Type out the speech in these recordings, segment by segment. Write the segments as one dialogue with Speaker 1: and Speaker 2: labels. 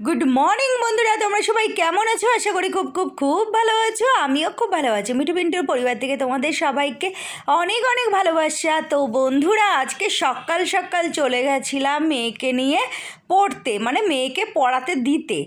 Speaker 1: Good morning বন্ধুরা। তোমরা সবাই কেমন আছো? আশা করি খুব খুব খুব ভালো আছো। আমিও খুব ভালো আছি। মিঠু পিন্টুর পরিবার থেকে তোমাদের সবাইকে অনেক অনেক ভালোবাসা। তো বন্ধুরা, আজকে সকাল সকাল চলে গেছিলাম মেয়েকে নিয়ে। পড়তে মানে মেয়েকে পড়াতে দিতে।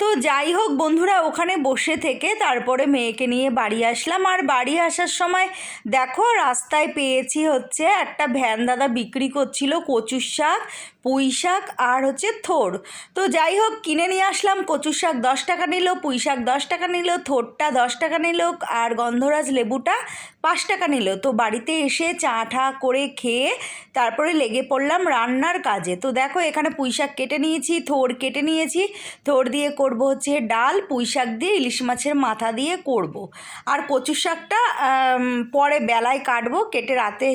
Speaker 1: তো যাই হোক বন্ধুরা, ওখানে বসে থেকে তারপরে মেয়েকে নিয়ে বাড়ি আসলাম। আর বাড়ি আসার সময় দেখো রাস্তায় পেয়েছি হচ্ছে একটা ভ্যান দাদা বিক্রি করছিল কচুর শাক, পুঁই শাক আর হচ্ছে থোর। তো যাই হোক কিনে নিয়ে আসলাম কচুর শাক দশ টাকা নিল, পুঁই শাক দশ টাকা নিল, থোরটা দশ টাকা নিল আর গন্ধরাজ লেবুটা পাঁচ টাকা নিল। তো বাড়িতে এসে চা ঠা করে খেয়ে তারপরে লেগে পড়লাম রান্নার কাজে। তো দেখো এখানে পুঁই শাক কেটে নিয়েছি থোর কেটে নিয়েছি থোর দিয়ে করব হচ্ছে ডাল পুঁই শাক দিয়ে, ইলিশ মাছের মাথা দিয়ে করব। আর কচু শাকটা পরে বেলায় কাটবো, কেটে রাতে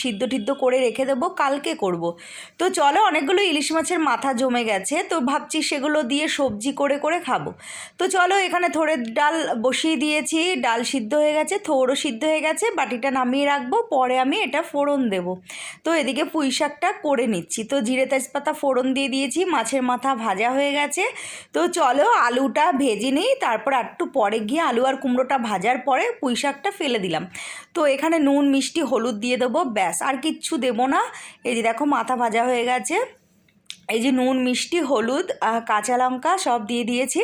Speaker 1: সিদ্ধ টিদ্ধ করে রেখে দেবো, কালকে করব। তো চলো, অনেকগুলো ইলিশ মাছের মাথা জমে গেছে, তো ভাবছি সেগুলো দিয়ে সবজি করে করে খাব তো চলো, এখানে থোড়ের ডাল বসিয়ে দিয়েছি, ডাল সিদ্ধ হয়ে গেছে, থোড়ও সিদ্ধ হয়ে গেছে, বাটিটা নামিয়ে রাখব, পরে আমি এটা ফোড়ন দেব তো এদিকে পুঁই শাকটা করে নিচ্ছি তো জিরে তেজপাতা ফোড়ন দিয়ে দিয়েছি মাছের মাথা ভাজা হয়ে গেছে। তো চলো আলুটা ভেজে নিই, তারপর একটু পরে গিয়ে আলু আর কুমড়োটা ভাজার পরে পুঁই শাকটা ফেলে দিলাম। তো এখানে নুন, মিষ্টি, হলুদ দিয়ে দেবো, ব্যাস, আর কিচ্ছু দেবো না। এই যে দেখো মাথা ভাজা হয়ে গেছে। এই যে নুন, মিষ্টি, হলুদ কাঁচা লঙ্কা সব দিয়ে দিয়েছি।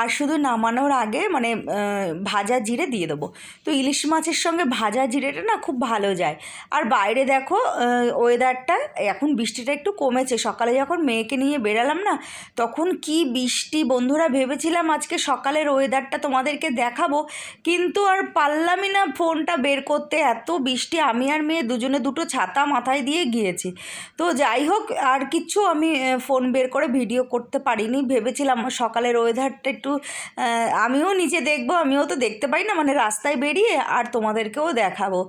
Speaker 1: আর শুধু নামানোর আগে মানে ভাজা জিরে দিয়ে দেবো। তো ইলিশ মাছের সঙ্গে ভাজা জিরেটা না খুব ভালো যায়। আর বাইরে দেখো ওয়েদারটা এখন বৃষ্টিটা একটু কমেছে। সকালে যখন মেয়েকে নিয়ে বেরালাম না, তখন কি বৃষ্টি, বন্ধুরা ভেবেছিলাম আজকে সকালের ওয়েদারটা তোমাদেরকে দেখাবো। কিন্তু আর পারলামই না ফোনটা বের করতে। এত বৃষ্টি, আমি আর মেয়ে দুজনে দুটো ছাতা মাথায় দিয়ে গিয়েছি। তো যাই হোক, আর কিচ্ছু আমি ফোন বের করে ভিডিও করতে পারিনি। ভেবেছিলাম সকালের ওয়েদারটা একটু আমিও নিচে দেখব, আমিও তো দেখতে পাই না মানে রাস্তায় বেরিয়ে আর তোমাদেরকেও দেখাবো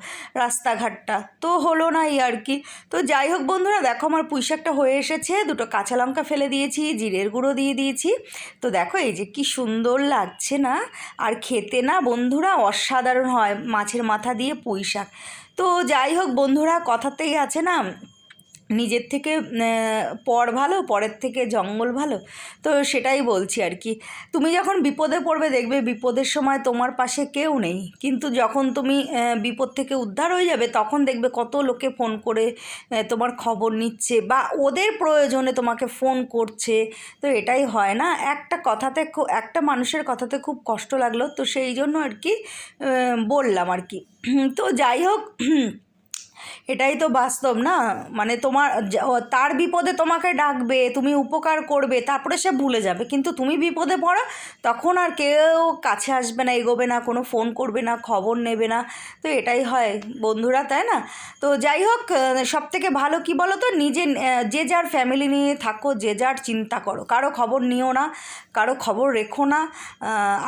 Speaker 1: রাস্তাঘাটটা। তো হলো না এই আর কি। তো যাই হোক বন্ধুরা, দেখো আমার পুঁই শাকটা হয়ে এসেছে, দুটো কাঁচা লঙ্কা ফেলে দিয়েছি, জিরের গুঁড়ো দিয়ে দিয়েছি। তো দেখো এই যে কি সুন্দর লাগছে না? আর খেতে না বন্ধুরা অসাধারণ হয় মাছের মাথা দিয়ে পুঁই শাক তো যাই হোক বন্ধুরা, কথাতেই আছে না নিজের থেকে পর ভালো, পরের থেকে জঙ্গল ভালো। তো সেটাই বলছি আর কি। তুমি যখন বিপদে পড়বে দেখবে বিপদের সময় তোমার পাশে কেউ নেই। কিন্তু যখন তুমি বিপদ থেকে উদ্ধার হয়ে যাবে তখন দেখবে কত লোকে ফোন করে তোমার খবর নিচ্ছে বা ওদের প্রয়োজনে তোমাকে ফোন করছে। তো এটাই হয় না। একটা কথাতে খুব একটা মানুষের কথাতে খুব কষ্ট লাগল। তো সেই জন্য আর কি বললাম আর কি। তো যাই হোক এটাই তো বাস্তব না? মানে তোমার তার বিপদে তোমাকে ডাকবে, তুমি উপকার করবে, তারপরে সে ভুলে যাবে। কিন্তু তুমি বিপদে পড়ো, তখন আর কেউ কাছে আসবে না, এগোবে না, কোনো ফোন করবে না, খবর নেবে না। তো এটাই হয় বন্ধুরা, তাই না? তো যাই হোক সব থেকে ভালো কি বলো তো নিজে যে যার ফ্যামিলি নিয়ে থাকো, যে যার চিন্তা করো। কারও খবর নিও না, কারও খবর রেখো না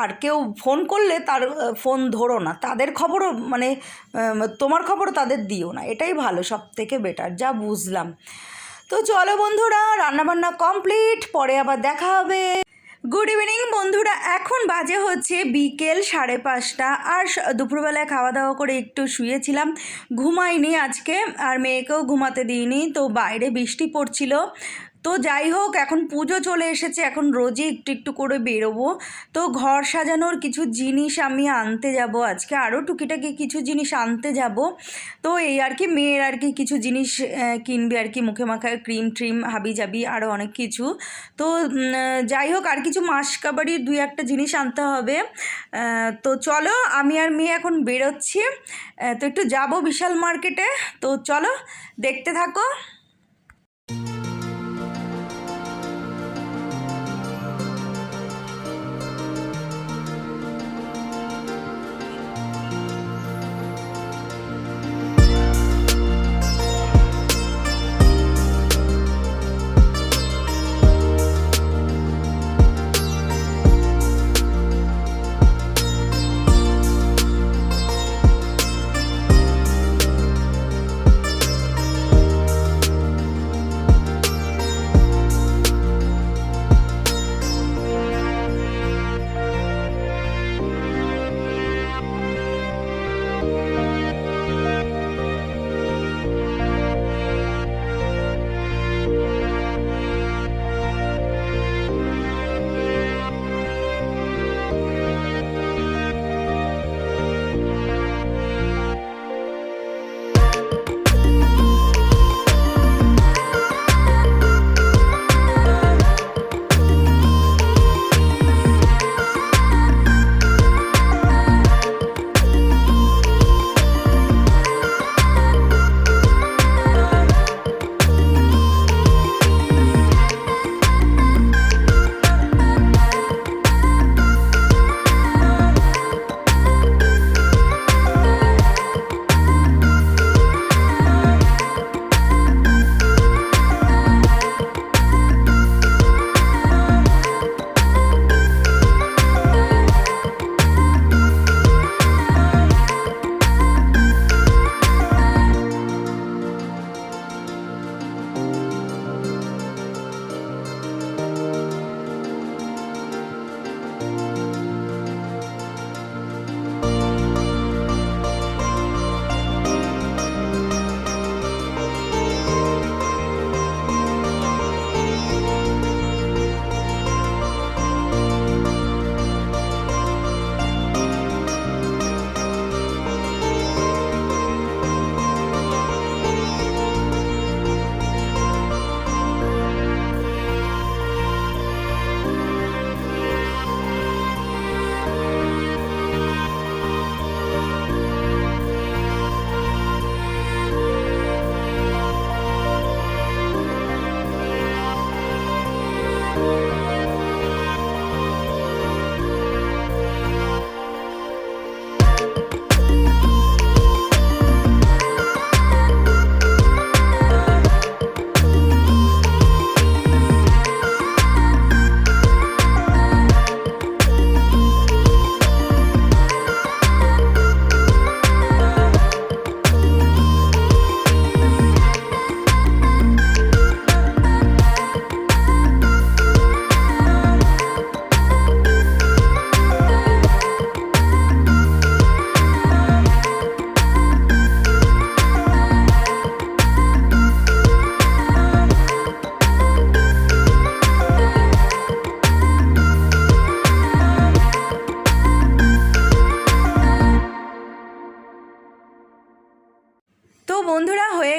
Speaker 1: আর কেউ ফোন করলে তার ফোন ধরো না। তাদের খবরও মানে তোমার খবরও তাদের দিও না। এটাই ভালো সব থেকে বেটার যা বুঝলাম। তো চলো বন্ধুরা, রান্নাবান্না কমপ্লিট পরে আবার দেখা হবে। গুড ইভিনিং বন্ধুরা, এখন বাজে হচ্ছে বিকেল সাড়ে পাঁচটা, আর দুপুরবেলায় খাওয়া দাওয়া করে একটু শুয়েছিলাম, ঘুমাইনি আজকে, আর মেয়েকেও ঘুমাতে দিইনি, তো বাইরে বৃষ্টি পড়ছিল। তো যাই হোক, এখন পুজো চলে এসেছে, এখন রোজই একটু একটু করে বেরোবো। তো ঘর সাজানোর কিছু জিনিস আমি আনতে যাব আজকে, আরও টুকিটাকি কিছু জিনিস আনতে যাব। তো এই আর কি, মেয়ের আর কি কিছু জিনিস কিনবে আর কি, মুখে মাখায় ক্রিম ট্রিম, হাবি জাবি, আরও অনেক কিছু। তো যাই হোক, আর কিছু মাস কাবারির দুই একটা জিনিস আনতে হবে। তো চলো, আমি আর মেয়ে এখন বেরোচ্ছি। তো একটু যাব বিশাল মার্কেটে। তো চলো, দেখতে থাকো।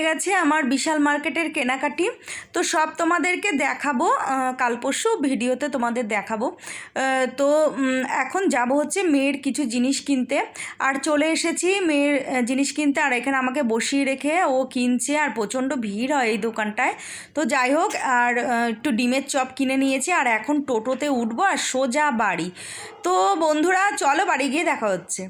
Speaker 1: গেছে আমার বিশাল মার্কেটের কেনাকাটি। তো সব তোমাদেরকে দেখাবো কাল পরশু ভিডিওতে তোমাদের দেখাবো। তো এখন যাব হচ্ছে মেয়ের কিছু জিনিস কিনতে। আর চলে এসেছি মেয়ের জিনিস কিনতে। আর এখানে আমাকে বসিয়ে রেখে ও কিনছে। আর প্রচণ্ড ভিড় হয় এই দোকানটায়। তো যাই হোক, আর একটু ডিমের চপ কিনে নিয়েছি। আর এখন টোটোতে উঠবো আর সোজা বাড়ি। তো বন্ধুরা, চলো বাড়ি গিয়ে দেখা হচ্ছে।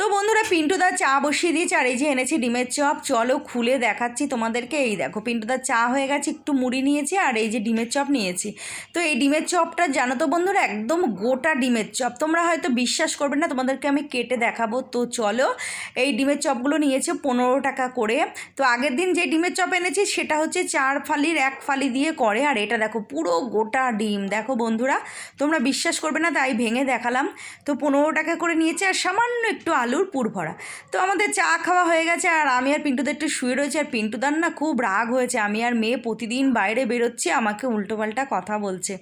Speaker 1: তো বন্ধুরা পিন্টুদা চা বসিয়ে দিয়েছে, আর এই যে এনেছি ডিমের চপ। চলো খুলে দেখাচ্ছি তোমাদেরকে। এই দেখো পিন্টুদার চা হয়ে গেছে, একটু মুড়ি নিয়েছি, আর এই যে ডিমের চপ নিয়েছি। তো এই ডিমের চপটা, জানো তো বন্ধুরা, একদম গোটা ডিমের চপ। তোমরা হয়তো বিশ্বাস করবে না, তোমাদেরকে আমি কেটে দেখাবো। তো চলো, এই ডিমের চপগুলো নিয়েছে পনেরো টাকা করে। তো আগের দিন যে ডিমের চপ এনেছি, সেটা হচ্ছে চার ফালির, এক ফালি দিয়ে করে। আর এটা দেখো, পুরো গোটা ডিম। দেখো বন্ধুরা, তোমরা বিশ্বাস করবে না, তাই ভেঙে দেখালাম। তো পনেরো টাকা করে নিয়েছে, আর সামান্য একটু আলুর পুর ভরা। তো আমাদের চা খাওয়া হয়ে গেছে আর আমি আর পিন্টুদের একটু শুয়ে রয়েছে আর পিন্টুদার না খুব রাগ হয়েছে। আমি আর মেয়ে প্রতিদিন বাইরে বেরোচ্ছি, আমাকে উল্টোপাল্টা কথা বলছে।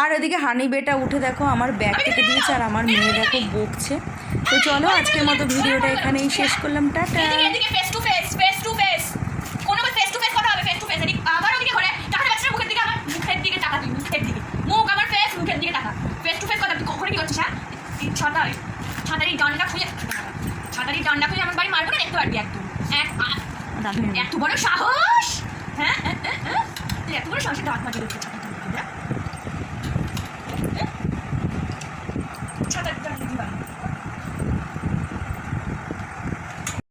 Speaker 1: আর ওদিকে হানি বেটা উঠে দেখো আমার ব্যাগ কেটে দিয়েছে আর আমার মেয়ে দেখো বকছে। তো চলো আজকের মতো ভিডিওটা এখানেই শেষ করলাম। টাটা!
Speaker 2: এদিকে এদিকে face to face face to face face to face কথা হবে ফেস টু আবার মুখের দিকে মুখের দিকে মুখ ফেস মুখের ফেস টু কথা করছিস হ্যাঁ? এই ছটা খুঁজে পারবি একদম। এত বড় সাহস! হ্যাঁ হ্যাঁ, হ্যাঁ, হ্যাঁ? এত বড় সাহসে ঢাক মাটি ঢুকতে